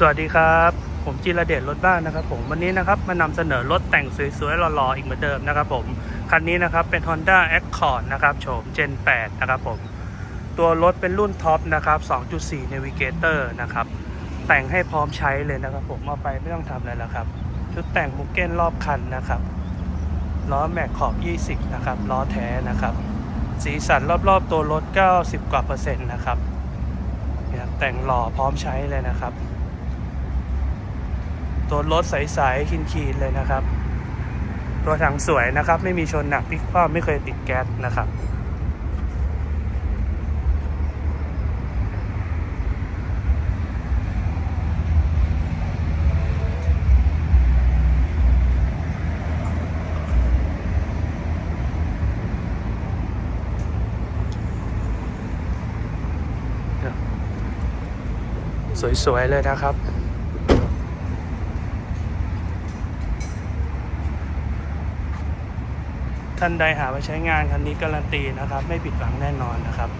สวัสดีครับ ผมจิรเดชรถบ้านนะครับผมวันนี้นะครับมานำเสนอรถแต่งสวยๆหล่อๆอีกเหมือนเดิมนะครับผมคันนี้นะครับเป็น Honda Accord นะครับโฉม Gen 8 นะครับผมตัวรถเป็นรุ่นท็อปนะครับ 2.4 Navigator นะครับแต่งให้พร้อมใช้เลยนะครับผมเอาไปไม่ต้องทำอะไรแล้วครับ ชุดแต่งบุกเก้นรอบคันนะครับล้อแม็กขอบ 20 นะครับล้อแท้นะครับ สีสันรอบๆตัวรถ 90 กว่าเปอร์เซ็นต์นะครับแต่งหล่อพร้อมใช้เลยนะครับ ตัวรถใสๆคีนๆเลยนะครับตัวถังสวยนะครับ ไม่มีชนหนักพลิกคว่ำไม่เคยติดแก๊สนะครับสวย ๆ เลยนะครับ ท่านใดหาไปใช้งานคันนี้การันตีนะครับ ไม่ผิดหวังแน่นอนนะครับ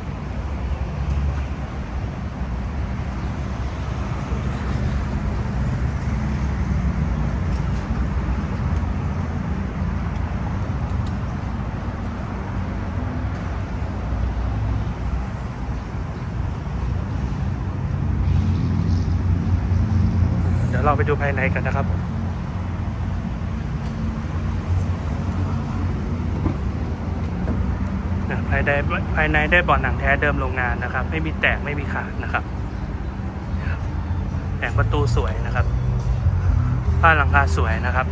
เดี๋ยวเราไปดูภายในกันนะครับ นะ ภายในภายในได้เบาะหนังแท้เดิมโรงงานนะครับ ไม่มีแตกไม่มีขาดนะครับแต่งประตูสวยนะครับบ้านหลังคาสวยนะครับ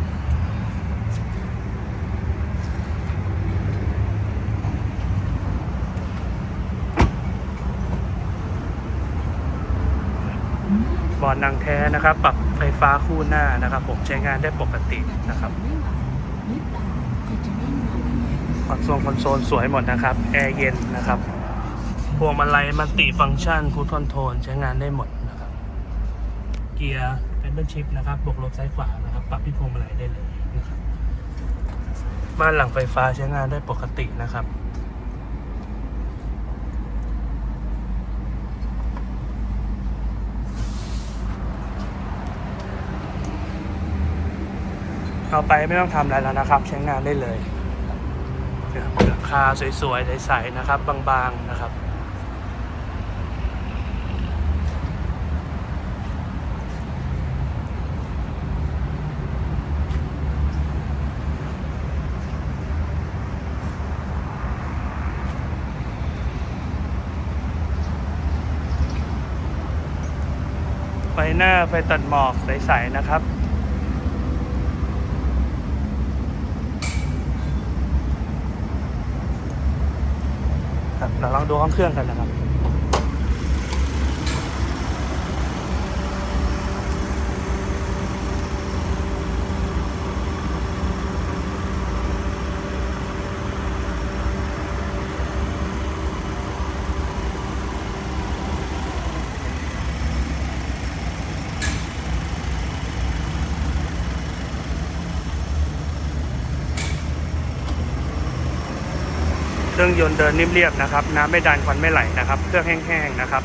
เบาะหนังแท้นะครับ ปรับไฟฟ้าคู่หน้านะครับ ผมใช้งานได้ปกตินะครับ คอนโซลคอนโซลสวยหมดนะครับ แอร์เย็นนะครับ พวงมาลัยมัลติฟังก์ชันคูดคอนโทรลใช้งานได้หมดนะครับ เกียร์เป็นเบิลชิปนะครับบวกลบซ้ายขวานะครับ ปรับที่พวงมาลัยได้เลยนะครับบ้านหลังไฟฟ้าใช้งานได้ปกตินะครับเอาไปไม่ต้องทำอะไรแล้วนะครับ ใช้งานได้เลย หลังคาสวยๆใสๆนะครับ บางๆนะครับไฟหน้าไฟตัดหมอกใสๆนะครับ ครับเราลองดูห้องเครื่องกันนะครับ เครื่องยนต์เดินนิ่มเรียบนะครับ น้ำไม่ดันควันไม่ไหลนะครับ เครื่องแห้งๆนะครับ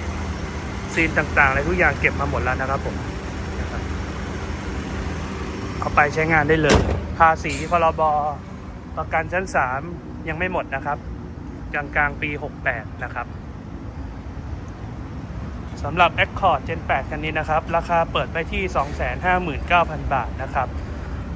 ซีนต่างๆอะไรทุกอย่างเก็บมาหมดแล้วนะครับผมเอาไปใช้งานได้เลย ภาษีพรบประกันชั้น 3 ยังไม่หมดนะครับ กลางกลางปี 68 นะครับสำหรับ Accord Gen 8 คันนี้นะครับ ราคาเปิดไปที่ 259,000 บาทนะครับ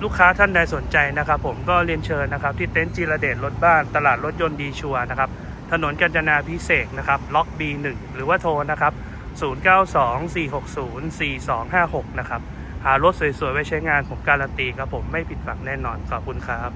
ลูกค้าท่านใดสนใจนะครับ ผมก็เรียนเชิญนะครับ ที่เต็นท์จีระเดชรถบ้านตลาดรถยนต์ดีชัวนะครับ ถนนกาญจนาพิเศษนะครับ ล็อก B1 หรือว่าโทรนะครับ 0924604256 นะครับ หารถสวยๆไว้ใช้งานผมการันตีครับผมไม่ผิดหวังแน่นอนขอบคุณครับ